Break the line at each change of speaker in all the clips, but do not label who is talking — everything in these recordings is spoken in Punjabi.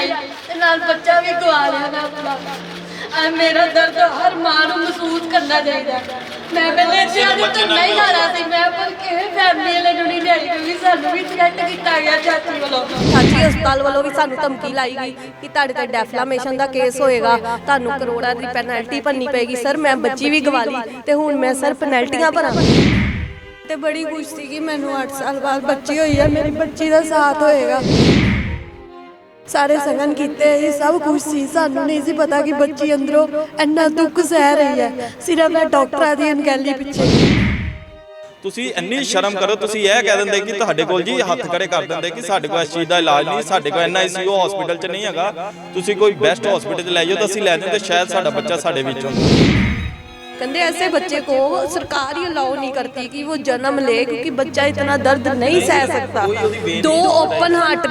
ਲਾਈ ਤੇ ਨਾਲ ਬੱਚਾ ਵੀ ਗਵਾ ਲਿਆ ਨਾ ਆਪਣਾ। ਆ ਮੇਰਾ ਦਰਦ ਹਰ ਮਾਂ ਨੂੰ ਮਹਿਸੂਸ ਕਰਨਾ ਚਾਹੀਦਾ। ਮੈਂ ਪਹਿਲੇ ਜ਼ਿਆਦਾ ਤੋਂ ਨਹੀਂ ਲਾਣਾ ਸੀ। ਮੈਂ ਪਰ ਕਿਵੇਂ ਫੈਮਿਲੀ ਵਾਲੇ ਨੂੰ ਨਹੀਂ ਕਿਉਂਕਿ ਸਾਨੂੰ ਵੀ ਥ੍ਰੈਟ ਕੀਤਾ ਗਿਆ ਚਾਚੀ ਵੱਲੋਂ।
ਸਾਡੀ ਹਸਪਤਾਲ ਵੱਲੋਂ ਵੀ ਸਾਨੂੰ ਧਮਕੀ ਲਾਈ ਗਈ ਕਿ ਤੁਹਾਡੇ ਤੇ ਡੈਫਲਾਮੇਸ਼ਨ ਦਾ ਕੇਸ ਹੋਏਗਾ। ਤੁਹਾਨੂੰ ਕਰੋੜਾਂ ਦੀ ਪੈਨਲਟੀ ਭਰਨੀ ਪਏਗੀ। ਸਰ ਮੈਂ ਬੱਚੀ ਵੀ ਗਵਾ ਲਈ ਤੇ ਹੁਣ ਮੈਂ ਸਰ ਪੈਨਲਟੀਆਂ ਭਰਾਂ।
ਤੇ ਬੜੀ ਖੁਸ਼ ਸੀ ਕਿ ਮੈਨੂੰ 8 ਸਾਲ ਬਾਅਦ ਬੱਚੀ ਹੋਈ ਹੈ। ਮੇਰੀ ਬੱਚੀ ਦਾ ਸਾਥ ਹੋਏਗਾ। ਸਾਰੇ ਸਗਨ ਕੀਤੇ ਇਹ ਸਭ ਖੁਸ਼ ਸੀ। ਸਾਨੂੰ ਨਹੀਂ ਸੀ ਪਤਾ ਕਿ ਬੱਚੀ ਅੰਦਰੋਂ ਇੰਨਾ ਦੁੱਖ ਸਹਿ ਰਹੀ ਹੈ। ਸਿਰਫ ਇਹ ਡਾਕਟਰਾਂ ਦੀ ਅਣਗਹਿਲੀ ਪਿੱਛੇ।
ਤੁਸੀਂ ਇੰਨੀ ਸ਼ਰਮ ਕਰੋ, ਤੁਸੀਂ ਇਹ ਕਹਿ ਦਿੰਦੇ ਕਿ ਤੁਹਾਡੇ ਕੋਲ ਜੀ ਹੱਥ ਖੜੇ ਕਰ ਦਿੰਦੇ ਕਿ ਸਾਡੇ ਕੋਲ ਇਸ ਚੀਜ਼ ਦਾ ਇਲਾਜ ਨਹੀਂ, ਸਾਡੇ ਕੋਲ ਐਨਆਈਸੀਯੂ ਹਸਪੀਟਲ 'ਚ ਨਹੀਂ ਹੈਗਾ। ਤੁਸੀਂ ਕੋਈ ਬੈਸਟ ਹਸਪੀਟਲ 'ਚ ਲੈ ਜਾਓ ਤਾਂ ਅਸੀਂ ਲੈ ਜਾਂਦੇ ਸ਼ਾਇਦ ਸਾਡਾ ਬੱਚਾ ਸਾਡੇ ਵਿੱਚੋਂ
कहते ऐसे बच्चे को सरकार ही अलाउ नहीं करती कि वो जन्म ले क्योंकि बच्चा इतना दर्द नहीं सह सकता दो ओपन हार्ट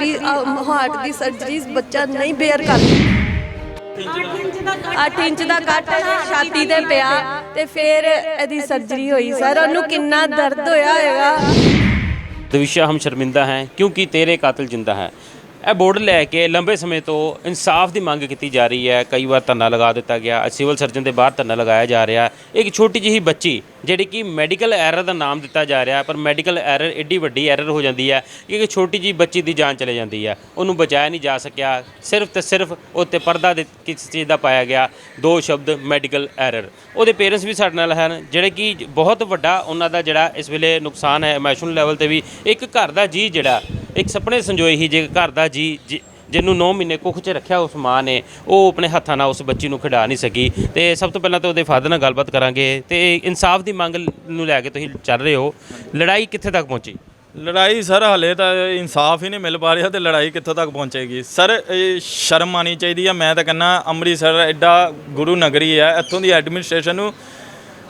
हार्ट की सर्जरीज बच्चा नहीं बेयर कर 8 ਇੰਚ ਦਾ ਕੱਟ ਛਾਤੀ ਤੇ ਪਿਆ ਤੇ ਫਿਰ ਇਹਦੀ ਸਰਜਰੀ ਹੋਈ ਸਰ ਉਹਨੂੰ ਕਿੰਨਾ ਦਰਦ ਹੋਇਆ ਹੋਵੇਗਾ
ਦਵਿਸ਼ਾ ਹਮ ਸ਼ਰਮਿੰਦਾ ਹੈ ਕਿਉਂਕਿ ਤੇਰੇ ਕਾਤਲ ਜਿੰਦਾ ਹੈ ਇਹ ਬੋਰਡ ਲੈ ਕੇ ਲੰਬੇ ਸਮੇਂ ਤੋਂ ਇਨਸਾਫ ਦੀ ਮੰਗ ਕੀਤੀ ਜਾ ਰਹੀ ਹੈ। ਕਈ ਵਾਰ ਧਰਨਾ ਲਗਾ ਦਿੱਤਾ ਗਿਆ, ਸਿਵਲ ਸਰਜਨ ਦੇ ਬਾਹਰ ਧਰਨਾ ਲਗਾਇਆ ਜਾ ਰਿਹਾ। ਇੱਕ ਛੋਟੀ ਜਿਹੀ ਬੱਚੀ ਜਿਹੜੀ ਕਿ ਮੈਡੀਕਲ ਐਰਰ ਦਾ ਨਾਮ ਦਿੱਤਾ ਜਾ ਰਿਹਾ ਪਰ ਮੈਡੀਕਲ ਐਰਰ ਏਡੀ ਵੱਡੀ ਐਰਰ ਹੋ ਜਾਂਦੀ ਹੈ ਕਿ ਇੱਕ ਛੋਟੀ ਜਿਹੀ ਬੱਚੀ ਦੀ ਜਾਨ ਚਲੇ ਜਾਂਦੀ ਹੈ। ਉਹਨੂੰ ਬਚਾਇਆ ਨਹੀਂ ਜਾ ਸਕਿਆ। ਸਿਰਫ ਤੇ ਸਿਰਫ ਉੱਤੇ ਪਰਦਾ ਦੇ ਕਿਸ ਚੀਜ਼ ਦਾ ਪਾਇਆ ਗਿਆ, ਦੋ ਸ਼ਬਦ ਮੈਡੀਕਲ ਐਰਰ ਉਹਦੇ ਪੇਰੈਂਟਸ ਵੀ ਸਾਡੇ ਨਾਲ ਹਨ, ਜਿਹੜੇ ਕਿ ਬਹੁਤ ਵੱਡਾ ਉਹਨਾਂ ਦਾ ਜਿਹੜਾ ਇਸ ਵੇਲੇ ਨੁਕਸਾਨ ਹੈ ਇਮੋਸ਼ਨਲ ਲੈਵਲ ਤੇ ਵੀ ਇੱਕ ਘਰ ਦਾ ਜੀ ਜਿਹੜਾ, ਇੱਕ ਸੁਪਨੇ ਸੰਜੋਏ ਹੀ ਜੇ ਘਰ ਦਾ ਜੀ ਜਿਹਨੂੰ 9 ਮਹੀਨੇ ਕੁੱਖ 'ਚ ਰੱਖਿਆ ਉਸ ਮਾਂ ਨੇ, ਉਹ ਆਪਣੇ ਹੱਥਾਂ ਨਾਲ ਉਸ ਬੱਚੀ ਨੂੰ ਖਿਡਾ ਨਹੀਂ ਸਕੀ। ਤੇ ਸਭ ਤੋਂ ਪਹਿਲਾਂ ਤਾਂ ਉਹਦੇ ਫਾਦਰ ਨਾਲ ਗੱਲਬਾਤ ਕਰਾਂਗੇ। ਤੇ ਇਨਸਾਫ ਦੀ ਮੰਗ ਨੂੰ ਲੈ ਕੇ ਤੁਸੀਂ ਚੱਲ ਰਹੇ ਹੋ। ਲੜਾਈ ਕਿੱਥੇ ਤੱਕ ਪਹੁੰਚੀ?
ਲੜਾਈ ਸਰ, ਹਲੇ ਤਾਂ ਇਨਸਾਫ ਹੀ ਨਹੀਂ ਮਿਲ ਪਾ ਰਿਹਾ ਤੇ ਲੜਾਈ ਕਿੱਥੋਂ ਤੱਕ ਪਹੁੰਚੇਗੀ? ਸਰ, ਇਹ ਸ਼ਰਮ ਆਣੀ ਚਾਹੀਦੀ ਆ। ਮੈਂ ਤਾਂ ਕਹਿੰਦਾ ਅੰਮ੍ਰਿਤਸਰ ਐਡਾ ਗੁਰੂ ਨਗਰੀ ਹੈ ਇੱਥੋਂ ਦੀ ਐਡਮਿਨਿਸਟ੍ਰੇਸ਼ਨ ਨੂੰ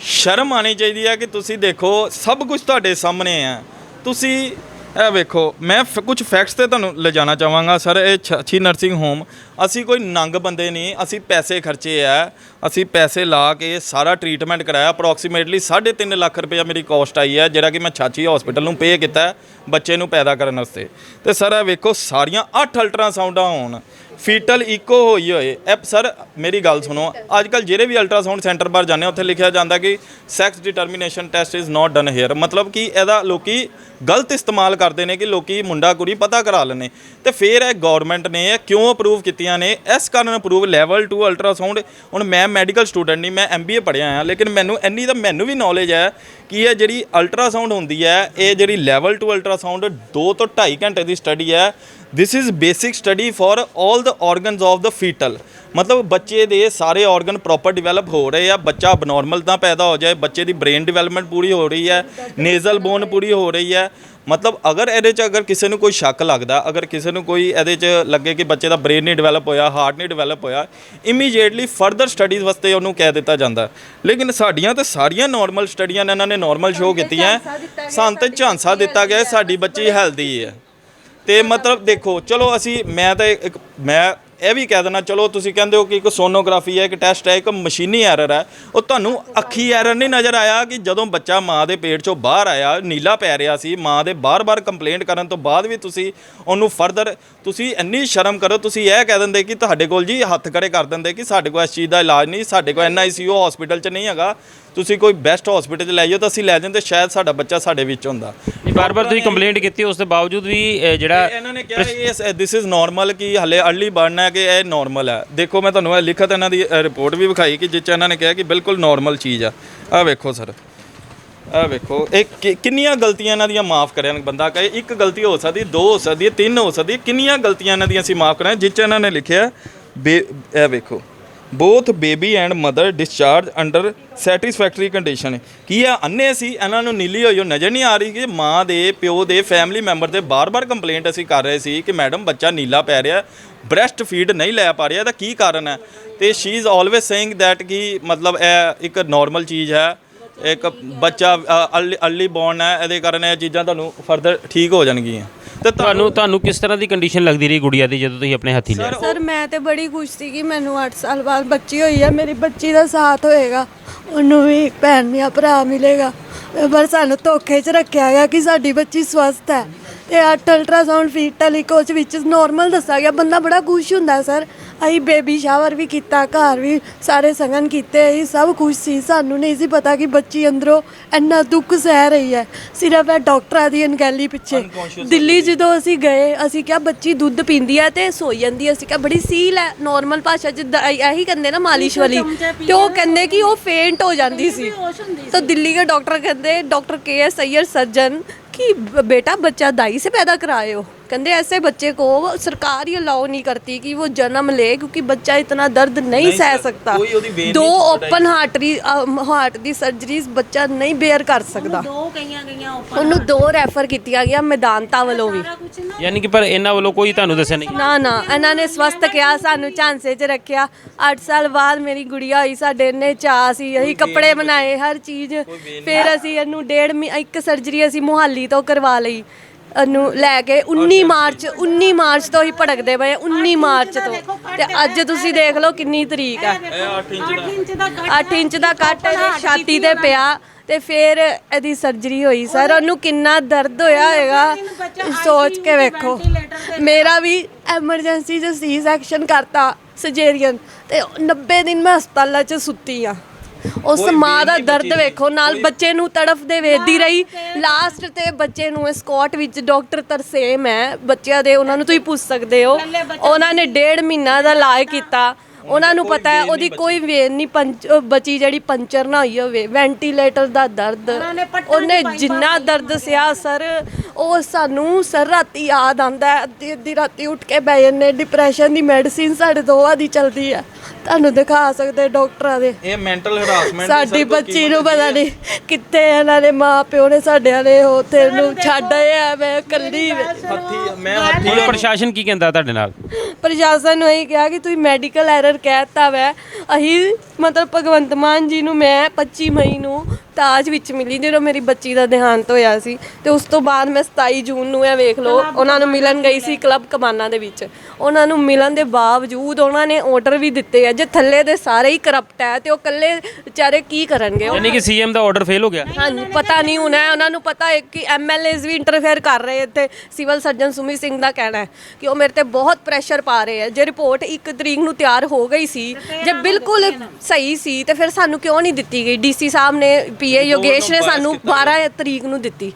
ਸ਼ਰਮ ਆਣੀ ਚਾਹੀਦੀ ਹੈ ਕਿ ਤੁਸੀਂ ਦੇਖੋ, ਸਭ ਕੁਝ ਤੁਹਾਡੇ ਸਾਹਮਣੇ ਆ। ਤੁਸੀਂ ਇਹ ਵੇਖੋ, ਮੈਂ ਕੁਝ ਫੈਕਟਸ ਤੇ ਤੁਹਾਨੂੰ ਲਿਜਾਣਾ ਚਾਹਾਂਗਾ, ਸਰ, ਇਹ ਛੱਛੀ ਨਰਸਿੰਗ ਹੋਮ ਅਸੀਂ ਕੋਈ ਨੰਗ ਬੰਦੇ ਨਹੀਂ, ਅਸੀਂ ਪੈਸੇ ਖਰਚੇ ਆ। ਅਸੀਂ ਪੈਸੇ ਲਾ ਕੇ ਸਾਰਾ ਟ੍ਰੀਟਮੈਂਟ ਕਰਾਇਆ। ਅਪਰੋਕਸੀਮੇਟਲੀ 3.5 ਲੱਖ ਰੁਪਏ ਮੇਰੀ ਕਾਸਟ ਆਈ ਹੈ, ਜਿਹੜਾ ਕਿ ਮੈਂ ਛਾਛੀ ਹਸਪੀਟਲ ਨੂੰ ਪੇ ਕੀਤਾ ਬੱਚੇ ਨੂੰ ਪੈਦਾ ਕਰਨ ਵਾਸਤੇ। ਤੇ ਸਰ, ਇਹ ਵੇਖੋ, ਸਾਰੀਆਂ 8 ਅਲਟਰਾਸਾਊਂਡਾਂ ਹੋਣ। ਫੀਟਲ ਇਕੋ ਹੋਈ ਹੋਏ। ਇਹ ਸਰ, ਮੇਰੀ ਗੱਲ ਸੁਣੋ। ਅੱਜ ਕੱਲ ਜਿਹੜੇ ਵੀ ਅਲਟਰਾਸਾਊਂਡ ਸੈਂਟਰ ਬਾਹਰ ਜਾਂਦੇ ਉੱਥੇ ਲਿਖਿਆ ਜਾਂਦਾ ਕਿ sex determination test is not done here ਮਤਲਬ ਕਿ ਇਹਦਾ ਲੋਕੀ ਗਲਤ ਇਸਤੇਮਾਲ ਕਰਦੇ ਨੇ ਕਿ ਲੋਕੀ ਮੁੰਡਾ ਕੁੜੀ ਪਤਾ ਕਰਾ ਲੈਣੇ ਤੇ ਫਿਰ ਇਹ ਗਵਰਨਮੈਂਟ ਨੇ ਇਹ ਕਿਉਂ ਅਪਰੂਵ ਕੀਤੀਆਂ ਨੇ? ਇਸ ਕਾਰਨ ਅਪਰੂਵ ਲੈਵਲ 2 ਅਲਟਰਾਸਾਊਂਡ ਹੁਣ ਮੈਂ ਮੈਡੀਕਲ ਸਟੂਡੈਂਟ ਨਹੀਂ, ਮੈਂ ਐਮਬੀਏ ਪੜ੍ਹਿਆ ਆ, ਲੇਕਿਨ ਮੈਨੂੰ ਇੰਨੀ ਤਾਂ ਮੈਨੂੰ ਵੀ ਨੌਲੇਜ ਹੈ ਕੀ ਇਹ ਜਿਹੜੀ ਅਲਟਰਾਸਾਊਂਡ ਹੁੰਦੀ ਹੈ, ਇਹ ਜਿਹੜੀ ਲੈਵਲ ਟੂ ਅਲਟਰਾਸਾਊਂਡ 2 ਤੋਂ 2.5 ਘੰਟੇ ਦੀ ਸਟੱਡੀ ਹੈ। This is basic study for 올 the organs of the fetal ਮਤਲਬ ਬੱਚੇ ਦੇ ਸਾਰੇ ਆਰਗਨ ਪ੍ਰੋਪਰ ਡਿਵੈਲਪ ਹੋ ਰਹੇ ਆ, ਬੱਚਾ ਅਬਨੋਰਮਲ ਤਾਂ ਪੈਦਾ ਹੋ ਜਾਏ, ਬੱਚੇ ਦੀ ਬ੍ਰੇਨ ਡਿਵੈਲਪਮੈਂਟ ਪੂਰੀ ਹੋ ਰਹੀ ਹੈ ਨੇਜ਼ਲ ਬੋਨ ਪੂਰੀ ਹੋ ਰਹੀ ਹੈ। ਮਤਲਬ ਅਗਰ ਇਹਦੇ 'ਚ ਅਗਰ ਕਿਸੇ ਨੂੰ ਕੋਈ ਸ਼ੱਕ ਲੱਗਦਾ ਅਗਰ ਕਿਸੇ ਨੂੰ ਕੋਈ ਇਹਦੇ 'ਚ ਲੱਗੇ ਕਿ ਬੱਚੇ ਦਾ ਬ੍ਰੇਨ ਨਹੀਂ ਡਿਵੈਲਪ ਹੋਇਆ ਹਾਰਟ ਨਹੀਂ ਡਿਵੈਲਪ ਹੋਇਆ ਇਮੀਡੀਏਟਲੀ ਫਰਦਰ ਸਟੱਡੀਜ਼ ਵਾਸਤੇ ਉਹਨੂੰ ਕਹਿ ਦਿੱਤਾ ਜਾਂਦਾ। ਲੇਕਿਨ ਸਾਡੀਆਂ ਤਾਂ ਸਾਰੀਆਂ ਨਾਰਮਲ ਸਟੱਡੀਆਂ ਨੇ ਇਹਨਾਂ ਨੇ ਨਾਰਮਲ ਸ਼ੋਅ ਕੀਤੀਆਂ। ਸਾਨੂੰ ਤੇ ਝਾਂਸਾ ਦਿੱਤਾ ਗਿਆ ਸਾਡੀ ਬੱਚੀ ਹੈਲਦੀ ਹੈ। ਤੇ ਮਤਲਬ ਦੇਖੋ ਚਲੋ ਅਸੀਂ ਮੈਂ ਤਾਂ ਇੱਕ ਮੈਂ ਇਹ ਵੀ ਕਹਿ ਦੇਣਾ ਚਲੋ ਤੁਸੀਂ ਕਹਿੰਦੇ ਹੋ ਕਿ ਇੱਕ ਸੋਨੋਗ੍ਰਾਫੀ ਹੈ, ਇੱਕ ਟੈਸਟ ਹੈ, ਇੱਕ ਮਸ਼ੀਨੀ ਐਰਰ ਹੈ। ਉਹ ਤੁਹਾਨੂੰ ਅੱਖੀ ਐਰਰ ਨਹੀਂ ਨਜ਼ਰ ਆਇਆ ਕਿ ਜਦੋਂ ਬੱਚਾ ਮਾਂ ਦੇ ਪੇਟ ਚੋਂ ਬਾਹਰ ਆਇਆ, ਨੀਲਾ ਪੈ ਰਿਹਾ ਸੀ, ਮਾਂ ਦੇ ਬਾਰ-ਬਾਰ ਕੰਪਲੇਂਟ ਕਰਨ ਤੋਂ ਬਾਅਦ ਵੀ ਤੁਸੀਂ ਉਹਨੂੰ ਫਰਦਰ ਤੁਸੀਂ ਇੰਨੀ ਸ਼ਰਮ ਕਰੋ, ਤੁਸੀਂ ਇਹ ਕਹਿ ਦਿੰਦੇ ਕਿ ਤੁਹਾਡੇ ਕੋਲ ਜੀ ਹੱਥ ਖੜੇ ਕਰ ਦਿੰਦੇ ਕਿ ਸਾਡੇ ਕੋਲ ਇਸ ਚੀਜ਼ ਦਾ ਇਲਾਜ ਨਹੀਂ, ਸਾਡੇ ਕੋਲ ਐਨਆਈਸੀਯੂ ਹਸਪੀਟਲ 'ਚ ਨਹੀਂ ਹੈਗਾ। ਤੁਸੀਂ ਕੋਈ ਬੈਸਟ ਹਸਪੀਟਲ 'ਚ ਲੈ ਜਾਓ ਤਾਂ ਅਸੀਂ ਲੈ ਜਾਂਦੇ ਸ਼ਾਇਦ ਸਾਡਾ ਬੱਚਾ ਸਾਡੇ ਵਿੱਚ ਹੁੰਦਾ।
ਬਾਰ-ਬਾਰ ਤੁਸੀਂ ਕੰਪਲੇਂਟ ਕੀਤੀ ਉਸ ਦੇ ਬਾਵਜੂਦ ਵੀ ਇਹ ਜਿਹੜਾ
ਇਹਨਾਂ ਨੇ ਕਿਹਾ ਇਸ ਦਿਸ ਇਜ਼ ਨਾਰਮਲ ਕਿ ਹਲੇ ਅਰਲੀ ਬਰਨ ਹੈ ਕਿ ਇਹ ਨਾਰਮਲ ਹੈ। ਦੇਖੋ ਮੈਂ ਤੁਹਾਨੂੰ ਇਹ ਲਿਖਤ ਇਹਨਾਂ ਦੀ ਰਿਪੋਰਟ ਵੀ ਵਿਖਾਈ ਕਿ ਜਿਸ 'ਚ ਇਹਨਾਂ ਨੇ ਕਿਹਾ ਕਿ ਬਿਲਕੁਲ ਨਾਰਮਲ ਚੀਜ਼ ਆ। ਆ ਵੇਖੋ ਸਰ ਆ ਵੇਖੋ ਇਹ ਕਿ- ਕਿੰਨੀਆਂ ਗਲਤੀਆਂ ਇਹਨਾਂ ਦੀਆਂ ਮਾਫ ਕਰਿਆ ਬੰਦਾ ਕਹੇ ਇੱਕ ਗਲਤੀ ਹੋ ਸਕਦੀ ਦੋ ਹੋ ਸਕਦੀ ਤਿੰਨ ਹੋ ਸਕਦੀ ਕਿੰਨੀਆਂ ਗਲਤੀਆਂ ਇਹਨਾਂ ਦੀਆਂ ਅਸੀਂ ਮਾਫ ਕਰਾਂ ਜਿਸ 'ਚ ਇਹਨਾਂ ਨੇ ਲਿਖਿਆ ਬੇ- ਇਹ ਵੇਖੋ। Both baby and mother discharge under satisfactory condition ਕੀ ਆ ਅੰਨੇ ਸੀ ਇਹਨਾਂ ਨੂੰ ਨੀਲੀ ਹੋਈ ਉਹ ਨਜ਼ਰ ਨਹੀਂ ਆ ਰਹੀ ਕਿ ਮਾਂ ਦੇ ਪਿਓ ਦੇ ਫੈਮਿਲੀ ਮੈਂਬਰ ਦੇ ਬਾਰ-ਬਾਰ ਕੰਪਲੇਂਟ ਅਸੀਂ ਕਰ ਰਹੇ ਸੀ ਕਿ ਮੈਡਮ ਬੱਚਾ ਨੀਲਾ ਪੈ ਰਿਹਾ ਬ੍ਰੈਸਟ ਫੀਡ ਨਹੀਂ ਲੈ ਪਾ ਰਿਹਾ ਇਹਦਾ ਕੀ ਕਾਰਨ ਹੈ ਤੇ she is always saying that ਕਿ ਮਤਲਬ ਇਹ ਇੱਕ ਨਾਰਮਲ ਚੀਜ਼ ਹੈ ਇੱਕ ਬੱਚਾ ਅਰਲੀ ਬੌਰਨ ਹੈ ਇਹਦੇ ਕਾਰਨ ਇਹ ਚੀਜ਼ਾਂ ਤੁਹਾਨੂੰ ਫਰਦਰ ਠੀਕ ਹੋ ਜਾਣਗੀਆਂ ਤੇ
ਤੁਹਾਨੂੰ ਤੁਹਾਨੂੰ ਕਿਸ ਤਰ੍ਹਾਂ ਦੀ ਕੰਡੀਸ਼ਨ ਲੱਗਦੀ ਰਹੀ ਗੁੜੀਆ ਦੀ ਜਦੋਂ ਤੁਸੀਂ ਆਪਣੇ ਹੱਥੀ ਲਿਆ?
ਸਰ ਮੈਂ ਤੇ ਬੜੀ ਖੁਸ਼ ਸੀ ਕਿ ਮੈਨੂੰ 8 ਸਾਲ ਬਾਅਦ ਬੱਚੀ ਹੋਈ ਹੈ ਮੇਰੀ ਬੱਚੀ ਦਾ ਸਾਥ ਹੋਏਗਾ। ਉਹਨੂੰ ਵੀ ਭੈਣ ਜਾਂ ਭਰਾ ਮਿਲੇਗਾ। ਪਰ ਸਾਨੂੰ ਧੋਖੇ 'ਚ ਰੱਖਿਆ ਗਿਆ ਕਿ ਸਾਡੀ ਬੱਚੀ ਸਵਸਥ ਹੈ। ਤੇ 8 ਅਲਟਰਾਸਾਊਂਡ ਫੀਟ ਟੈਲੀਕੋਚ ਵਿੱਚ ਨਾਰਮਲ ਦੱਸਿਆ ਗਿਆ। ਬੰਦਾ ਬੜਾ ਖੁਸ਼ ਹੁੰਦਾ ਸਰ ਅਸੀਂ ਬੇਬੀ ਸ਼ਾਵਰ ਵੀ ਕੀਤਾ ਘਰ ਵੀ ਸਾਰੇ ਸੰਗਨ ਕੀਤੇ ਇਹ ਸਭ ਕੁਝ ਸੀ। ਸਾਨੂੰ ਨਹੀਂ ਸੀ ਪਤਾ ਕਿ ਬੱਚੀ ਅੰਦਰੋਂ ਇੰਨਾ ਦੁੱਖ ਸਹਿ ਰਹੀ ਹੈ। ਸਿਰਫ ਇਹ ਡਾਕਟਰਾਂ ਦੀ ਅਣਗਹਿਲੀ ਪਿੱਛੇ। ਦਿੱਲੀ ਜਦੋਂ ਅਸੀਂ ਗਏ ਅਸੀਂ ਕਿਹਾ ਬੱਚੀ ਦੁੱਧ ਪੀਂਦੀ ਹੈ ਤੇ ਸੋਈ ਜਾਂਦੀ ਹੈ। ਅਸੀਂ ਕਿਹਾ ਬੜੀ ਸੀਲ ਹੈ ਨਾਰਮਲ ਭਾਸ਼ਾ ਚ ਇਹੀ ਕਹਿੰਦੇ ਨਾ ਮਾਲਿਸ਼ ਵਾਲੀ। ਤੇ ਉਹ ਕਹਿੰਦੇ ਕਿ ਉਹ ਫੇਂਟ ਹੋ ਜਾਂਦੀ ਸੀ। ਤਾਂ ਦਿੱਲੀ ਦੇ ਡਾਕਟਰ ਕਹਿੰਦੇ doctor K S Iyer surgeon कि ब- बेटा बच्चा दाई से पैदा कराए हो कहते ऐसे बच्चे को सरकार ही अलाउ नहीं करती कि वो जन्म ले क्योंकि बच्चा इतना दर्द नहीं
नहीं
सह
सर,
सकता
कोई ਉਹਦੀ vein
दो
ਨਹੀਂ
ओपन हार्टरी हार्ट ਦੀ ਸਰਜਰੀਜ਼ ਬੱਚਾ ਨਹੀਂ ਬੇਅਰ ਕਰ ਸਕਦਾ
ਦੋ ਕਈਆਂ ਗਈਆਂ ਉੱਪਰ
ਉਹਨੂੰ ਦੋ ਰੈਫਰ ਕੀਤੀਆਂ ਗਿਆ ਮੈਦਾਨਤਾ ਵੱਲੋਂ ਵੀ
ਕੁਛ ਨਾ
ਯਾਨੀ ਕਿ ਪਰ ਇਹਨਾਂ ਵੱਲੋਂ ਕੋਈ ਤੁਹਾਨੂੰ ਦੱਸਿਆ ਨਹੀਂ
ਨਾ ਨਾ ਇਹਨਾਂ ਨੇ ਸਵਸਥ ਕਿਹਾ ਸਾਨੂੰ ਝਾਂਸੇ 'ਚ ਰੱਖਿਆ 8 ਸਾਲ ਬਾਅਦ ਮੇਰੀ ਗੁੜੀਆ ਹੋਈ ਸਾਡੇ ਇੰਨੇ ਚਾਅ ਸੀ ਅਸੀਂ ਕੱਪੜੇ ਬਣਾਏ ਹਰ ਚੀਜ਼ ਫਿਰ ਅਸੀਂ ਇਹਨੂੰ ਡੇਢ ਮਹੀ- ਇੱਕ ਸਰਜਰੀ ਅਸੀਂ ਮੁਹਾਲੀ ਤੋਂ ਕਰਵਾ ਲਈ ਇਹਨੂੰ ਲੈ ਕੇ 19 ਮਾਰਚ 19 ਮਾਰਚ ਤੋਂ ਹੀ ਭੜਕਦੇ ਪਏ 19 ਮਾਰਚ ਤੋਂ। ਤੇ ਅੱਜ ਤੁਸੀਂ ਦੇਖ ਲਓ ਕਿੰਨੀ ਤਰੀਕ ਹੈ
8 ਇੰਚ ਦਾ। ਕੱਟ
8 ਇੰਚ ਦਾ ਕੱਟ ਇਹਦੀ ਛਾਤੀ ਤੇ ਪਿਆ ਤੇ ਫਿਰ ਇਹਦੀ ਸਰਜਰੀ ਹੋਈ। ਸਰ ਉਹਨੂੰ ਕਿੰਨਾ ਦਰਦ ਹੋਇਆ ਹੋਏਗਾ ਸੋਚ ਕੇ ਵੇਖੋ। ਮੇਰਾ ਵੀ ਐਮਰਜੈਂਸੀ 'ਚ ਸੀ ਸੈਕਸ਼ਨ ਕਰਤਾ ਸਰਜਰੀਅਨ ਤੇ 90 ਦਿਨ ਮੈਂ ਹਸਪਤਾਲਾਂ 'ਚ ਸੁੱਤੀ ਆ ਉਸ ਮਾਂ ਦਾ ਦਰਦ ਵੇਖੋ ਨਾਲ ਬੱਚੇ ਨੂੰ ਤੜਫਦੇ ਵੇਖਦੀ ਰਹੀ। ਲਾਸਟ ਤੇ ਬੱਚੇ ਨੂੰ ਸਕੌਟ ਵਿੱਚ ਡਾਕਟਰ ਤਰਸੇਮ ਹੈ। ਬੱਚਿਆਂ ਦੇ ਉਹਨਾਂ ਨੂੰ ਤੁਸੀਂ ਪੁੱਛ ਸਕਦੇ ਹੋ। ਉਹਨਾਂ ਨੇ ਡੇਢ ਮਹੀਨਾ ਦਾ ਇਲਾਜ ਕੀਤਾ। ਉਹਨਾਂ ਨੂੰ ਪਤਾ ਹੈ ਉਹਦੀ ਕੋਈ ਵੇਨ ਨਹੀਂ ਪੰਚ ਬਚੀ ਜਿਹੜੀ ਪੰਚਰ ਨਾ ਹੋਈ ਹੋਵੇ ਵੈਂਟੀਲੇਟਰ ਦਾ ਦਰਦ। ਉਹਨੇ ਜਿੰਨਾ ਦਰਦ ਸਿਆ ਸਰ ਉਹ ਸਾਨੂੰ ਸਰ ਰਾਤੀ ਯਾਦ ਆਂਦਾ ਹੈ। ਅੱਧੀ ਅੱਧੀ ਰਾਤੀ ਉੱਠ ਕੇ ਬੈ ਜੰਨੇ ਡਿਪਰੈਸ਼ਨ ਦੀ ਮੈਡੀਸਿਨ ਸਾਡੇ ਦੋਵਾਂ ਦੀ ਚੱਲਦੀ ਹੈ। ਤੁਹਾਨੂੰ ਦਿਖਾ ਸਕਦੇ ਡਾਕਟਰਾਂ ਦੇ।
ਇਹ ਮੈਂਟਲ ਹਰਾਸਮੈਂਟ
ਸਾਡੀ ਬੱਚੀ ਨੂੰ ਪਤਾ ਨਹੀਂ ਕਿੱਥੇ ਇਹਨਾਂ ਦੇ ਮਾਂ ਪਿਓ ਨੇ ਸਾਡੇ ਵਾਲੇ ਉੱਥੇ ਨੂੰ ਛੱਡ ਆਏ ਆ ਮੈਂ ਇਕੱਲੀ
ਹੱਥੀ ਮੈਂ ਹੱਥੀ
ਹੁਣ ਪ੍ਰਸ਼ਾਸਨ ਕੀ ਕਹਿੰਦਾ ਤੁਹਾਡੇ ਨਾਲ?
ਪ੍ਰਸ਼ਾਸਨ ਨੂੰ ਇਹ ਕਿਹਾ ਕਿ ਤੁਸੀਂ ਮੈਡੀਕਲ ਐਰਰ ਕਹਿਤਾ ਵੈ। ਅਸੀਂ ਮਤਲਬ ਭਗਵੰਤ ਮਾਨ ਜੀ ਨੂੰ ਮੈਂ 25 ਮਈ ਨੂੰ ਤਾਜ ਵਿੱਚ ਮਿਲੀ ਜਦੋਂ ਮੇਰੀ ਬੱਚੀ ਦਾ ਦੇਹਾਂਤ ਹੋਇਆ ਸੀ ਤੇ ਉਸ ਤੋਂ ਬਾਅਦ ਮੈਂ 27 ਜੂਨ ਨੂੰ ਇਹ ਵੇਖ ਲਓ ਉਹਨਾਂ ਨੂੰ ਮਿਲਣ ਗਈ ਸੀ ਕਲੱਬ ਕਮਾਨਾ ਦੇ ਵਿੱਚ। ਉਹਨਾਂ ਨੂੰ ਮਿਲਣ ਦੇ ਬਾਵਜੂਦ ਉਹਨਾਂ ਨੇ ਆਰਡਰ ਵੀ ਦਿੱਤੇ ਆ ਜੇ ਥੱਲੇ ਦੇ ਸਾਰੇ ਹੀ ਕਰਪਟ ਹੈ ਤੇ ਉਹ ਇਕੱਲੇ ਵਿਚਾਰੇ ਕੀ ਕਰਨਗੇ?
ਯਾਨੀ ਕਿ ਸੀਐਮ ਦਾ ਆਰਡਰ ਫੇਲ ਹੋ ਗਿਆ?
ਹਾਂਜੀ ਪਤਾ ਨਹੀਂ ਹੁਣ ਹੈ ਉਹਨਾਂ ਨੂੰ ਪਤਾ ਹੈ ਕਿ ਐਮਐਲਏਜ਼ ਵੀ ਇੰਟਰਫੇਅਰ ਕਰ ਰਹੇ ਇੱਥੇ ਸਿਵਲ ਸਰਜਨ ਸੁਮਿਤ ਸਿੰਘ ਦਾ ਕਹਿਣਾ ਹੈ ਕਿ ਉਹ ਮੇਰੇ ਤੇ ਬਹੁਤ ਪ੍ਰੈਸ਼ਰ ਪਾ ਰਹੇ ਆ। ਜੇ ਰਿਪੋਰਟ 1 ਤਰੀਕ ਨੂੰ ਤਿਆਰ ਹੋ ਗਈ ਸੀ ਜੇ ਬਿਲਕੁਲ ਸਹੀ ਸੀ ਤੇ ਫਿਰ ਸਾਨੂੰ ਕਿਉਂ ਨਹੀਂ ਦਿੱਤੀ ਗਈ? ਡੀਸੀ ਸਾਹਿਬ ਨੇ ਪੀਏ ਯੋਗੇਸ਼ ਨੇ ਸਾਨੂੰ 12 ਤਰੀਕ ਨੂੰ ਦਿੱਤੀ।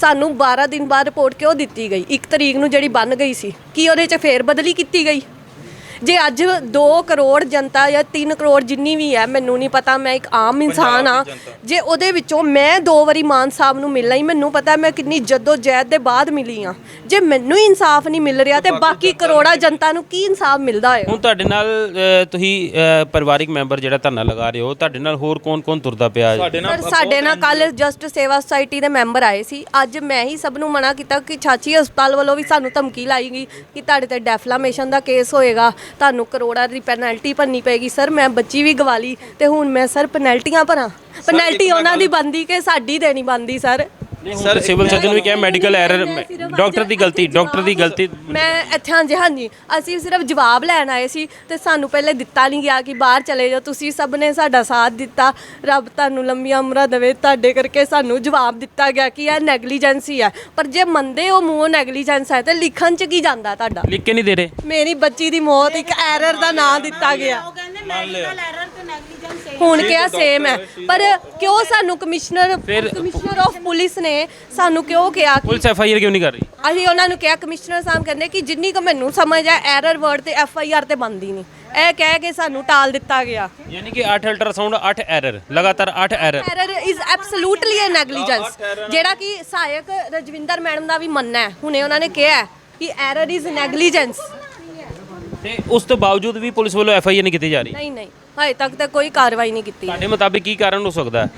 ਸਾਨੂੰ 12 ਦਿਨ ਬਾਅਦ ਰਿਪੋਰਟ ਕਿਉਂ ਦਿੱਤੀ ਗਈ? 1 ਤਰੀਕ ਨੂੰ ਜਿਹੜੀ ਬਣ ਗਈ ਸੀ ਕੀ ਉਹਦੇ 'ਚ ਫੇਰ ਬਦਲੀ ਕੀਤੀ ਗਈ? ਜੇ ਅੱਜ 2 ਕਰੋੜ ਜਨਤਾ ਜਾਂ 3 ਕਰੋੜ ਜਿੰਨੀ ਵੀ ਹੈ ਮੈਨੂੰ ਨਹੀਂ ਪਤਾ ਮੈਂ ਇੱਕ ਆਮ ਇਨਸਾਨ ਆ ਜੇ ਉਹਦੇ ਵਿੱਚੋਂ ਮੈਂ ਦੋ ਵਾਰੀ ਮਾਨ ਸਾਹਿਬ ਨੂੰ ਮਿਲਣਾ ਹੀ ਮੈਨੂੰ ਪਤਾ ਮੈਂ ਕਿੰਨੀ ਜੱਦੋ ਜਹਿਦ ਦੇ ਬਾਅਦ ਮਿਲੀ ਆ ਜੇ ਮੈਨੂੰ ਹੀ ਇਨਸਾਫ ਨਹੀਂ ਮਿਲ ਰਿਹਾ ਤੇ ਬਾਕੀ ਕਰੋੜਾ ਜਨਤਾ ਨੂੰ ਕੀ ਇਨਸਾਫ ਮਿਲਦਾ ਹੋਏਗਾ
ਹੁਣ ਤੁਹਾਡੇ ਨਾਲ ਅ, ਤੁਸੀਂ ਅ, ਪਰਿਵਾਰਿਕ ਮੈਂਬਰ ਜਿਹੜਾ ਧਰਨਾ ਲਗਾ ਰਹੇ ਹੋ ਤੁਹਾਡੇ ਨਾਲ ਹੋਰ ਕੌਣ-ਕੌਣ ਤੁਰਦਾ ਪਿਆ ਹੈ?
ਸਾਡੇ ਨਾਲ
ਸਰ ਸਾਡੇ ਨਾਲ ਕੱਲ ਜਸਟ ਸੇਵਾ ਸੁਸਾਇਟੀ ਦੇ ਮੈਂਬਰ ਆਏ ਸੀ। ਅੱਜ ਮੈਂ ਹੀ ਸਭ ਨੂੰ ਮਨਾ ਕੀਤਾ ਕਿ ਛਾਚੀ ਹਸਪਤਾਲ ਵੱਲੋਂ ਵੀ ਸਾਨੂੰ ਧਮਕੀ ਲਾਈ ਗਈ ਕਿ ਤੁਹਾਡੇ ਤੇ ਡੈਫਲਾਮੇਸ਼ਨ ਦਾ ਕੇਸ ਹੋਏਗਾ। ਤੁਹਾਨੂੰ ਕਰੋੜਾਂ ਦੀ ਪੈਨਲਟੀ ਭਰਨੀ ਪਏਗੀ। ਸਰ ਮੈਂ ਬੱਚੀ ਵੀ ਗਵਾ ਲਈ ਤੇ ਹੁਣ ਮੈਂ ਸਰ ਪੈਨਲਟੀਆਂ ਭਰਾਂ। ਪੈਨਲਟੀ ਉਹਨਾਂ ਦੀ ਬੰਦੀ ਕਿ ਸਾਡੀ ਦੇਣੀ ਬੰਦੀ ਸਰ?
ਸਰ ਸਿਵਲ ਸਰਜਨ ਵੀ ਕਿਹਾ ਮੈਡੀਕਲ ਐਰਰ ਡਾਕਟਰ ਦੀ ਗਲਤੀ ਡਾਕਟਰ ਦੀ ਗਲਤੀ।
ਮੈਂ ਇੱਥੇ ਹਾਂਜੀ ਹਾਂਜੀ। ਅਸੀਂ ਸਿਰਫ ਜਵਾਬ ਲੈਣ ਆਏ ਸੀ ਤੇ ਸਾਨੂੰ ਪਹਿਲੇ ਦਿੱਤਾ ਨਹੀਂ ਗਿਆ ਕਿ ਬਾਹਰ ਚਲੇ ਜਾਓ। ਤੁਸੀਂ ਸਭ ਨੇ ਸਾਡਾ ਸਾਥ ਦਿੱਤਾ। ਰੱਬ ਤੁਹਾਨੂੰ ਲੰਮੀਆਂ ਉਮਰਾਂ ਦੇਵੇ। ਤੁਹਾਡੇ ਕਰਕੇ ਸਾਨੂੰ ਜਵਾਬ ਦਿੱਤਾ ਗਿਆ ਕਿ ਇਹ ਨੈਗਲੀਜੈਂਸੀ ਹੈ ਪਰ ਜੇ ਮੰਨਦੇ ਹੋ ਮੂੰਹ ਨੈਗਲੀਜੈਂਸ ਹੈ ਤੇ ਲਿਖਣ ਚ ਕੀ ਜਾਂਦਾ ਤੁਹਾਡਾ?
ਲਿਖ ਕੇ ਨਹੀਂ ਦੇ ਰਹੇ।
ਮੇਰੀ ਬੱਚੀ ਦੀ ਮੌਤ ਇੱਕ ਐਰਰ ਦਾ ਨਾਂ ਦਿੱਤਾ ਗਿਆ।
ਉਹ ਕਹਿੰਦੇ ਮੈਡੀਕਲ ਐਰਰ ਤੇ ਨੈਗਲੀਜੈਂਸ
ਹੁਣ ਕਿਹਾ ਸੇਮ ਹੈ। ਪਰ ਕਿਉਂ ਸਾਨੂੰ ਕਮਿਸ਼ਨਰ ਕਮਿਸ਼ਨਰ ਆਫ ਪੁਲਿਸ ਨੇ ਸਾਨੂੰ ਕਿਉਂ ਕਿਹਾ ਕਿ
ਪੁਲਿਸ ਐਫ ਆਈ ਆਰ ਕਿਉਂ ਨਹੀਂ ਕਰ ਰਹੀ?
ਅਸੀਂ ਉਹਨਾਂ ਨੂੰ ਕਿਹਾ ਕਮਿਸ਼ਨਰ ਸਾਹਿਬ ਕਹਿੰਦੇ ਕਿ ਜਿੰਨੀ ਕੁ ਮੈਨੂੰ ਸਮਝ ਆ ਐਰਰ ਵਰਡ ਤੇ ਐਫ ਆਈ ਆਰ ਤੇ ਬੰਦੀ ਨਹੀਂ। ਇਹ ਕਹਿ ਕੇ ਸਾਨੂੰ ਟਾਲ ਦਿੱਤਾ ਗਿਆ।
ਯਾਨੀ ਕਿ 8 ਅਲਟਰਾਸਾਊਂਡ 8 ਐਰਰ ਲਗਾਤਾਰ 8 error
error is absolutely uh negligence ਜਿਹੜਾ ਕਿ ਸਹਾਇਕ ਰਜਵਿੰਦਰ ਮੈਡਮ ਦਾ ਵੀ ਮੰਨਣਾ ਹੈ। ਹੁਣੇ ਉਹਨਾਂ ਨੇ ਕਿਹਾ ਹੈ ਕਿ ਐਰਰ ਇਜ਼ ਨੈਗਲੀਜੈਂਸ
ਤੇ ਉਸ ਤੋਂ ਬਾਵਜੂਦ ਵੀ ਪੁਲਿਸ ਵੱਲੋਂ ਐਫ ਆਈ ਆਰ ਨਹੀਂ ਕੀਤੀ ਜਾ ਰਹੀ?
ਨਹੀਂ ਨਹੀਂ। ਹਜੇ ਤੱਕ ਤਾਂ ਕੋਈ ਕਾਰਵਾਈ ਨਹੀਂ ਕੀਤੀ।
ਤੁਹਾਡੇ ਮੁਤਾਬਿਕ ਕੀ ਕਾਰਨ ਹੋ ਸਕਦਾ? ਹੈ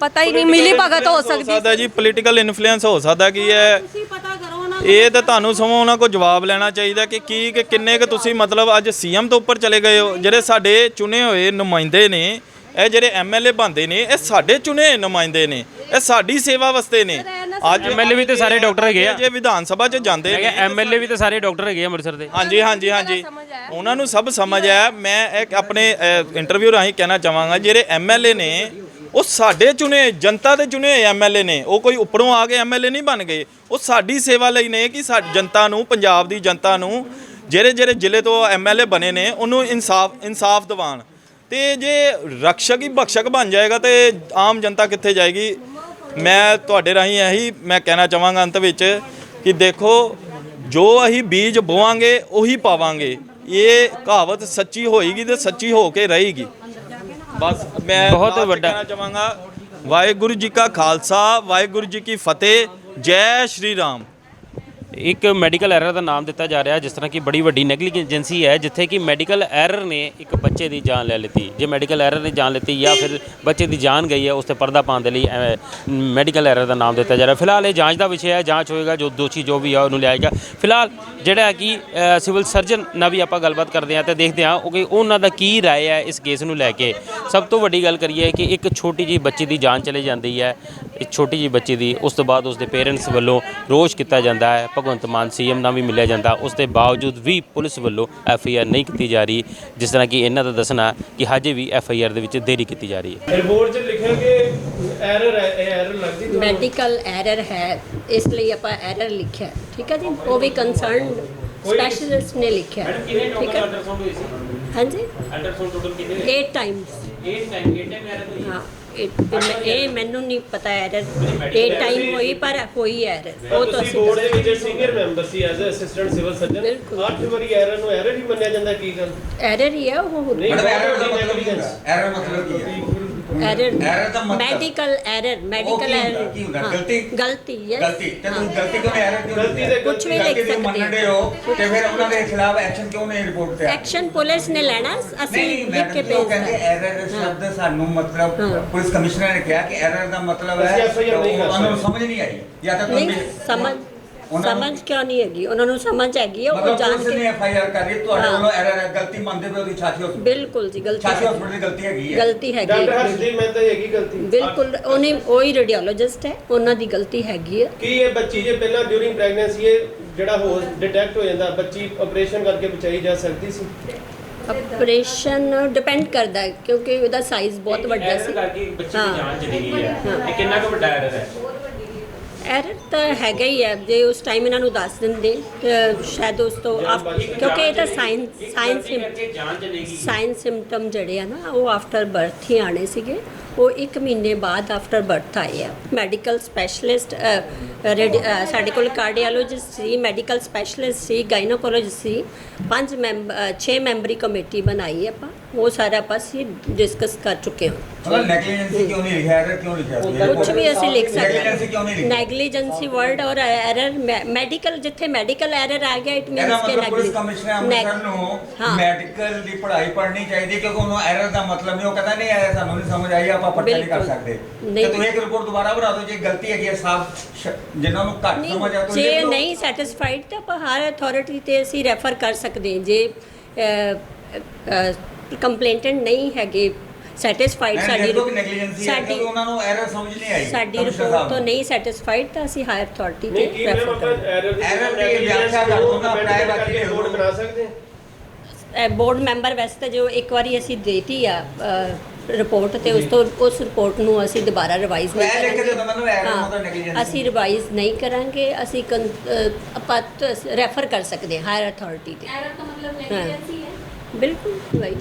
ਪਤਾ ਹੀ ਨਹੀਂ ਮਿਲੀ ਭਗਤ ਹੋ
ਹੋ
ਸਕਦੀ
ਸਕਦਾ ਜੀ ਪੋਲੀਟੀਕਲ ਇਨਫਲੂਐਂਸ ਹੋ ਸਕਦਾ ਕਿ ਇਹ
ਤੁਸੀਂ ਪਤਾ ਕਰੋ ਨਾ।
ਇਹ ਤਾਂ ਤੁਹਾਨੂੰ ਸਮਾਂ ਉਹਨਾਂ ਕੋਲ ਜਵਾਬ ਲੈਣਾ ਚਾਹੀਦਾ ਕਿ ਕੀ ਕਿ ਕਿੰਨੇ ਕੁ ਤੁਸੀਂ ਮਤਲਬ ਅੱਜ ਸੀਐਮ ਤੋਂ ਉੱਪਰ ਚਲੇ ਗਏ ਹੋ? ਜਿਹੜੇ ਸਾਡੇ ਚੁਣੇ ਹੋਏ ਨੁਮਾਇੰਦੇ ਨੇ ਇਹ ਜਿਹੜੇ ਐਮਐਲਏ ਬੰਦੇ ਨੇ ਇਹ ਸਾਡੇ ਚੁਣੇ ਹੋਏ ਨੁਮਾਇੰਦੇ ਨੇ ਇਹ ਸਾਡੀ ਸੇਵਾ ਵਾਸਤੇ ਨੇ। ਅੱਜ
ਐਮਐਲਏ ਵੀ ਤੇ ਸਾਰੇ ਡਾਕਟਰ ਹੈਗੇ ਆ।
ਜੇ ਵਿਧਾਨ ਸਭਾ 'ਚ ਜਾਂਦੇ ਨੇ।
ਐਮਐਲਏ ਵੀ ਤੇ ਸਾਰੇ ਡਾਕਟਰ ਹੈਗੇ ਆ ਅੰਮ੍ਰਿਤਸਰ ਦੇ।
ਹਾਂਜੀ ਹਾਂਜੀ ਹਾਂਜੀ। ਉਹਨਾਂ ਨੂੰ ਸਭ ਸਮਝ ਹੈ ਮੈਂ ਇੱਕ ਆਪਣੇ ਇੰਟਰਵਿਊ ਰਾਹੀਂ ਕਹਿਣਾ ਚਾਹਾਂਗਾ ਜਿਹੜੇ ਐਮਐਲਏ ਨੇ ਉਹ ਸਾਡੇ ਚੁਣੇ ਜਨਤਾ ਦੇ ਚੁਣੇ ਹੋਏ ਐਮਐਲਏ ਨੇ। ਉਹ ਕੋਈ ਉੱਪਰੋਂ ਆ ਕੇ ਐਮਐਲਏ ਨਹੀਂ ਬਣ ਗਏ। ਉਹ ਸਾਡੀ ਸੇਵਾ ਲਈ ਨੇ ਕਿ ਸਾਡੀ ਜਨਤਾ ਨੂੰ ਪੰਜਾਬ ਦੀ ਜਨਤਾ ਨੂੰ ਜਿਹੜੇ ਜਿਹੜੇ ਜ਼ਿਲ੍ਹੇ ਤੋਂ ਐਮਐਲਏ ਬਣੇ ਨੇ ਉਹਨੂੰ ਇਨਸਾਫ ਇਨਸਾਫ ਦਿਵਾਉਣ। ਤੇ ਜੇ ਰਕਸ਼ਕ ਹੀ ਬਖਸ਼ਕ ਬਣ ਜਾਏਗਾ ਤੇ ਆਮ ਜਨਤਾ ਕਿੱਥੇ ਜਾਏਗੀ? ਮੈਂ ਤੁਹਾਡੇ ਰਾਹੀਂ ਇਹੀ ਮੈਂ ਕਹਿਣਾ ਚਾਹਾਂਗਾ ਅੰਤ ਵਿੱਚ ਕਿ ਦੇਖੋ ਜੋ ਅਸੀਂ ਬੀਜ ਬੋਵਾਂਗੇ ਉਹੀ ਪਾਵਾਂਗੇ। ਇਹ ਕਹਾਵਤ ਸੱਚੀ ਹੋਏਗੀ ਤੇ ਸੱਚੀ ਹੋ ਕੇ ਰਹੇਗੀ। ਬਸ ਮੈਂ
ਬਹੁਤ ਵੱਡਾ-
ਕਹਿਣਾ ਚਾਹਾਂਗਾ ਵਾਹਿਗੁਰੂ ਜੀ ਕਾ ਖਾਲਸਾ ਵਾਹਿਗੁਰੂ ਜੀ ਕੀ ਫਤਿਹ ਜੈ ਸ਼੍ਰੀ ਰਾਮ।
ਇੱਕ ਮੈਡੀਕਲ ਐਰਰ ਦਾ ਨਾਮ ਦਿੱਤਾ ਜਾ ਰਿਹਾ, ਜਿਸ ਤਰ੍ਹਾਂ ਕਿ ਬੜੀ ਵੱਡੀ ਨੈਗਲੀਜੈਂਸੀ ਹੈ, ਜਿੱਥੇ ਕਿ ਮੈਡੀਕਲ ਐਰਰ ਨੇ ਇੱਕ ਬੱਚੇ ਦੀ ਜਾਨ ਲੈ ਲਈ ਜੇ ਮੈਡੀਕਲ ਐਰਰ ਨੇ ਜਾਨ ਲਈ ਜਾਂ ਫਿਰ ਬੱਚੇ ਦੀ ਜਾਨ ਗਈ ਹੈ, ਉਸ ਤੇ ਪਰਦਾ ਪਾਉਣ ਦੇ ਲਈ ਮੈਡੀਕਲ ਐਰਰ ਦਾ ਨਾਮ ਦਿੱਤਾ ਜਾ ਰਿਹਾ। ਫਿਲਹਾਲ ਇਹ ਜਾਂਚ ਦਾ ਵਿਸ਼ਾ ਹੈ, ਜਾਂਚ ਹੋਏਗਾ, ਜੋ ਦੋਸ਼ੀ ਜੋ ਵੀ ਆ, ਉਹਨੂੰ ਲਿਆ ਜਾਏਗਾ ਫਿਲਹਾਲ ਜਿਹੜਾ ਹੈ ਕਿ ਸਿਵਲ ਸਰਜਨ ਨਾਲ ਵੀ ਆਪਾਂ ਗੱਲਬਾਤ ਕਰਦੇ ਹਾਂ ਤੇ ਦੇਖਦੇ ਹਾਂ ਉਹ ਕਿ ਉਹਨਾਂ ਦਾ ਕੀ ਰਾਏ ਹੈ ਇਸ ਕੇਸ ਨੂੰ ਲੈ ਕੇ। ਸਭ ਤੋਂ ਵੱਡੀ ਗੱਲ ਕਰੀਏ ਕਿ ਇੱਕ ਛੋਟੀ ਜੀ ਬੱਚੀ ਦੀ ਜਾਨ ਚਲੇ ਜਾਂਦੀ ਹੈ, ਇੱਕ ਛੋਟੀ ਜੀ ਬੱਚੀ ਦੀ, ਉਸ ਤੋਂ ਬਾਅਦ ਉਸ ਦੇ ਪੇਰੈਂਟਸ ਵੱਲੋਂ ਰੋਸ਼ ਕੀਤਾ ਜਾਂਦਾ ਹੈ ਭਗਵੰਤ ਮਾਨ ਸੀਐਮ ਨਾਲ ਵੀ ਮਿਲਿਆ ਜਾਂਦਾ। ਉਸ ਦੇ ਬਾਵਜੂਦ ਵੀ ਪੁਲਿਸ ਵੱਲੋਂ ਐਫ ਆਈ ਆਰ ਨਹੀਂ ਕੀਤੀ ਜਾ ਰਹੀ ਜਿਸ ਤਰ੍ਹਾਂ ਕਿ ਇਹਨਾਂ ਦਾ ਦੱਸਣਾ ਕਿ ਹਜੇ ਵੀ ਐਫ ਆਈ ਆਰ ਦੇ ਵਿੱਚ ਦੇਰੀ ਕੀਤੀ ਜਾ ਰਹੀ ਹੈ।
ਰਿਪੋਰਟ 'ਚ ਲਿਖਿਆ ਕਿ ਐਰਰ ਹੈ ਐਰਰ ਲੱਗਦੀ
ਮੈਡੀਕਲ ਐਰਰ ਹੈ ਇਸ ਲਈ ਆਪਾਂ ਐਰਰ ਲਿਖਿਆ। ਠੀਕ ਹੈ ਜੀ? ਉਹ ਵੀ ਕੰਸਰਨ ਸਪੈਸ਼ਲਿਸਟ ਨੇ ਲਿਖਿਆ। ਠੀਕ ਹੈ? ਹਾਂਜੀ?
ਅਲਟਰਾਸਾਊਂਡ ਟੋਟਲ ਕਿੰਨੇ
8 ਟਾਈਮਸ
8 ਟਾਈਮ 8 ਟਾਈਮ ਐਰਰ
ਹਾਂ। ਇਹ ਇਹ- ਇਹ ਮੈਨੂੰ ਨਹੀਂ ਪਤਾ ਐਰਰ 8 ਟਾਈਮ ਹੋਈ ਪਰ ਹੋਈ ਐਰਰ ਉਹ ਤਾਂ
ਤੁਸੀਂ
ਅਸੀਂ
ਬੋਰਡ ਦੇ ਵਿੱਚ senior member C as a assistant civil surgeon
ਬਿਲਕੁਲ।
8 ਵਾਰੀ ਐਰਰ ਨੂੰ ਐਰਰ ਹੀ ਮੰਨਿਆ ਜਾਂਦਾ ਕੀ ਗੱਲ?
ਐਰਰ ਹੀ ਹੈ ਉਹ।
ਨਹੀਂ
ਐਰਰ ਦਾ ਮਤਲਬ ਕੀ ਹੁੰਦਾ?
Negligence।
ਐਰਰ ਮਤਲਬ ਕੀ ਹੈ?
ਐਰਰ
error ਦਾ ਮਤਲਬ-
ਮੈਡੀਕਲ ਐਰਰ ਮੈਡੀਕਲ
ਕੀ ਹੁੰਦਾ?
ਐਰਰ
ਕੀ ਹੁੰਦਾ? ਗਲਤੀ?
ਗਲਤੀ yes।
ਗਲਤੀ ਤੇ ਤੁਸੀਂ ਗਲਤੀ ਕਿਉਂ ਨਹੀਂ ਐਰਰ ਕਿਉਂ
ਗਲਤੀ ਦੇ
ਕੁਛ ਵੀ
ਗਲਤੀ
ਲਿਖ
ਦੇ
ਸਕਦੇ
ਮੰਨਦੇ
ਹੋ
ਹੋ ਤੇ ਫਿਰ ਉਹਨਾਂ ਦੇ ਖਿਲਾਫ ਐਕਸ਼ਨ ਕਿਉਂ ਨਹੀਂ ਰਿਪੋਰਟ ਤੇ ਆਇਆ?
ਐਕਸ਼ਨ ਪੁਲਿਸ ਨੇ ਲੈਣਾ ਅਸੀਂ
ਨਹੀਂ
ਲਿਖ
ਮੈਡਮ
ਕੇ
ਜੀ, ਉਹ
ਭੇਜ
ਕਹਿੰਦੇ
ਦਾਂਗੇ
ਐਰਰ ਸ਼ਬਦ ਸਾਨੂੰ ਮਤਲਬ
ਹਾਂ।
ਪੁਲਿਸ ਕਮਿਸ਼ਨਰ ਨੇ ਕਿਹਾ ਕਿ ਐਰਰ ਦਾ ਮਤਲਬ ਹੈ
ਅਸੀਂ FIR ਨਹੀਂ ਕਰ
ਉਹਨਾਂ ਨੂੰ
ਸਕਦੇ।
ਸਮਝ ਨਹੀਂ ਆਈ ਜਾਂ ਤਾਂ
ਨਹੀਂ
ਤੁਸੀਂ-
ਸਮਝ
ਉਹਨਾਂ ਨੂੰ-
ਸਮਝ ਕਿਉਂ ਨਹੀਂ ਹੈਗੀ ਉਹਨਾਂ ਨੂੰ ਸਮਝ ਹੈਗੀ ਹੈ, ਉਹ
ਮਤਲਬ
ਜਾਣ
ਪੁਲਿਸ ਨੇ
ਕੇ
ਐਫ ਆਈ ਆਰ ਕਰ ਰਹੀ ਤੁਹਾਡੇ
ਹਾਂ।
ਵੱਲੋਂ ਐਰਰ ਹੈ ਗਲਤੀ ਮੰਨਦੇ ਪਏ ਉਹਦੀ ਛਾਤੀ ਹਸਪੀਟਲ
ਬਿਲਕੁਲ ਜੀ ਗਲਤੀ
ਛਾਤੀ
ਹੈ।
ਹਸਪੀਟਲ ਦੀ ਗਲਤੀ ਹੈਗੀ ਹੈ
ਗਲਤੀ ਹੈਗੀ
ਡਾਕਟਰ
ਹੈ।
ਹਰਸ਼ਦੀਪ ਮਹਿਤਾ ਹੈਗੀ ਗਲਤੀ
ਬਿਲਕੁਲ ਉਹਨੇ ਉਹੀ ਰੇਡੀਓਲੋਜਿਸਟ ਹੈ ਉਹਨਾਂ ਦੀ ਗਲਤੀ ਹੈਗੀ ਹੈ
ਕੀ ਇਹ ਬੱਚੀ ਜੇ ਪਹਿਲਾਂ ਡਿਊਰਿੰਗ ਪ੍ਰੈਗਨੈਂਸੀ ਇਹ ਜਿਹੜਾ ਹੋ ਡਿਟੈਕਟ ਹੋ ਜਾਂਦਾ ਬੱਚੀ ਆਪਰੇਸ਼ਨ ਕਰਕੇ ਬਚਾਈ ਜਾ ਸਕਦੀ ਸੀ
ਆਪਰੇਸ਼ਨ ਡਿਪੈਂਡ ਕਰਦਾ ਹੈ ਕਿਉਂਕਿ ਉਹਦਾ ਸਾਈਜ਼ ਬਹੁਤ ਵੱਡਾ ਸੀ
ਬੱਚੇ
ਹਾਂ।
ਦੀ ਜਾਨ ਚਲੀ ਗਈ ਹੈ
ਹਾਂ।
ਇਹ ਕਿੰਨਾ ਕੁ ਵੱਡਾ ਐਰਰ ਹੈ
ਐਰਰ ਤਾਂ ਹੈਗਾ ਹੀ ਹੈ ਜੇ ਉਸ ਟਾਈਮ ਇਹਨਾਂ ਨੂੰ ਦੱਸ ਦਿੰਦੇ ਤਾਂ ਸ਼ਾਇਦ ਉਸ ਤੋਂ ਆਪ- ਕਿਉਂਕਿ ਇਹ ਤਾਂ ਸਾਇੰਸ ਸਾਇੰਸ ਸਾਇੰਸ ਸਿੰਪਟਮ ਜਿਹੜੇ ਆ ਨਾ ਉਹ ਆਫਟਰ ਬਰਥ ਹੀ ਆਣੇ ਸੀਗੇ। ਉਹ 1 ਮਹੀਨੇ ਬਾਅਦ ਆਫਟਰ ਬਰਥ ਆਏ ਆ। ਮੈਡੀਕਲ ਸਪੈਸ਼ਲਿਸਟ ਸਾਡੇ ਕੋਲ ਕਾਰਡੀਓਲੋਜਿਸਟ ਸੀ ਮੈਡੀਕਲ ਸਪੈਸ਼ਲਿਸਟ ਸੀ ਗਾਇਨੋਕੋਲੋਜਿਸਟ ਸੀ। ਪੰਜ ਮੈਂਬਰ 6 ਮੈਂਬਰੀ ਕਮੇਟੀ ਬਣਾਈ ਆਪਾਂ। ਉਹ ਸਾਰਾ ਆਪਾਂ ਅਸੀਂ ਡਿਸਕਸ ਕਰ ਚੁੱਕੇ ਹਾਂ।
ਮਤਲਬ ਨੈਗਲੀਜੈਂਸੀ ਕਿਉਂ ਨਹੀਂ ਲਿਖਿਆ ਐਰਰ ਕਿਉਂ ਲਿਖਿਆ?
ਕੁਝ ਵੀ ਅਸੀਂ ਲਿਖ ਸਕਦੇ
ਨੈਗਲੀਜੈਂਸੀ ਕਿਉਂ ਨਹੀਂ ਲਿਖਿਆ?
ਨੈਗਲੀਜੈਂਸੀ ਵਰਡ ਔਰ ਐਰਰ ਮੈਡੀਕਲ ਜਿੱਥੇ ਮੈਡੀਕਲ ਐਰਰ ਆ ਗਿਆ ਇਟ ਮੀਨਸ ਕਿ
ਮਤਲਬ ਪੁਲਿਸ ਕਮਿਸ਼ਨਰ ਅੰਮ੍ਰਿਤਸਰ ਨੂੰ
ਹਾਂ।
ਮੈਡੀਕਲ ਦੀ ਪੜ੍ਹਾਈ ਪੜ੍ਹਨੀ ਚਾਹੀਦੀ ਕਿਉਂਕਿ ਉਹਨੂੰ ਐਰਰ ਦਾ ਮਤਲਬ ਨਹੀਂ ਉਹ ਕਹਿੰਦਾ ਨਹੀਂ ਆਇਆ ਸਾਨੂੰ ਨਹੀਂ ਸਮਝ ਆਈ ਆਪਾਂ ਪੱਕਾ ਨਹੀਂ ਕਰ
ਬਿਲਕੁਲ।
ਸਕਦੇ
ਨਹੀਂ।
ਤੇ ਤੁਸੀਂ ਇੱਕ ਰਿਪੋਰਟ ਦੁਬਾਰਾ ਬਣਾ ਦਿਓ ਜੇ ਗਲਤੀ ਹੈਗੀ ਹੈ ਸਾਫ਼ ਜਿਨ੍ਹਾਂ ਨੂੰ ਘੱਟ ਸਮਝ ਆ
ਨਹੀਂ,
ਤੁਸੀਂ
ਜੇ
ਲਿਖ।
ਨਹੀਂ ਸੈਟੀਸਫਾਈਡ ਤਾਂ ਆਪਾਂ ਹਰ ਅਥਾਰਟੀ ਤੇ ਅਸੀਂ ਰੈਫਰ ਕਰ ਸਕਦੇ ਹਾਂ ਜੇ ਕੰਪਲੇਂਟੈਂਟ ਨਹੀਂ ਹੈਗੇ ਸੈਟੀਸਫਾਈਡ
ਮੈਂ
ਸਾਡੀ
ਦਿਓ ਕਿ negligence ਹੈ,
ਸਾਡੀ
ਕਿਉਂਕਿ ਉਹਨਾਂ ਨੂੰ ਐਰਰ ਸਮਝ ਨਹੀਂ ਆਈ
ਸਾਡੀ
ਕਮਿਸ਼ਨਰ
ਰਿਪੋਰਟ
ਸਾਹਿਬ
ਤੋਂ
ਨੂੰ।
ਨਹੀਂ ਸੈਟੀਸਫਾਈਡ ਤਾਂ ਅਸੀਂ ਹਾਇਰ ਅਥਾਰਟੀ
ਨਹੀਂ
ਤੇ
ਕੀ ਮੈਮ
ਰੈਫਰ
ਆਪਾਂ
ਕਰਾਂਗੇ
ਐਰਰ ਦੀ
Error ਦੀ ਵਿਆਖਿਆ ਕਰ ਦਿਓ ਨਾ, ਪ੍ਰਾਇ ਵਾਚੀ ਲਿਖ ਦਿਓ।
ਰਿਪੋਰਟ ਬਣਾ ਸਕਦੇ ਹਾਂ
ਬੋਰਡ ਮੈਂਬਰ ਵੈਸੇ ਤਾਂ ਜੋ ਇੱਕ ਵਾਰੀ ਅਸੀਂ ਦੇਤੀ ਆ ਰਿਪੋਰਟ ਤੇ ਉਸ ਤੋਂ ਉਸ ਰਿਪੋਰਟ ਨੂੰ ਅਸੀਂ ਦੁਬਾਰਾ ਰਿਵਾਈਜ਼ ਨਹੀਂ
ਮੈਂ ਲਿਖ ਕੇ
ਕਰਾਂਗੇ
ਦੇ ਦਵਾਂ ਮੈਨੂੰ ਐਰਰ
ਹਾਂ,
ਮਤਲਬ negligence
ਅਸੀਂ ਰਿਵਾਈਜ਼ ਨਹੀਂ ਕਰਾਂਗੇ ਅਸੀਂ ਆਪਾਂ ਰੈਫਰ ਕਰ ਸਕਦੇ ਹਾਂ ਹਾਇਰ ਅਥਾਰਟੀ ਤੇ।
ਐਰਰ ਦਾ ਮਤਲਬ
ਨੈਗਲੀਜੈਂਸੀ ਹੈ ਬਿਲਕੁਲ ਵਹੀ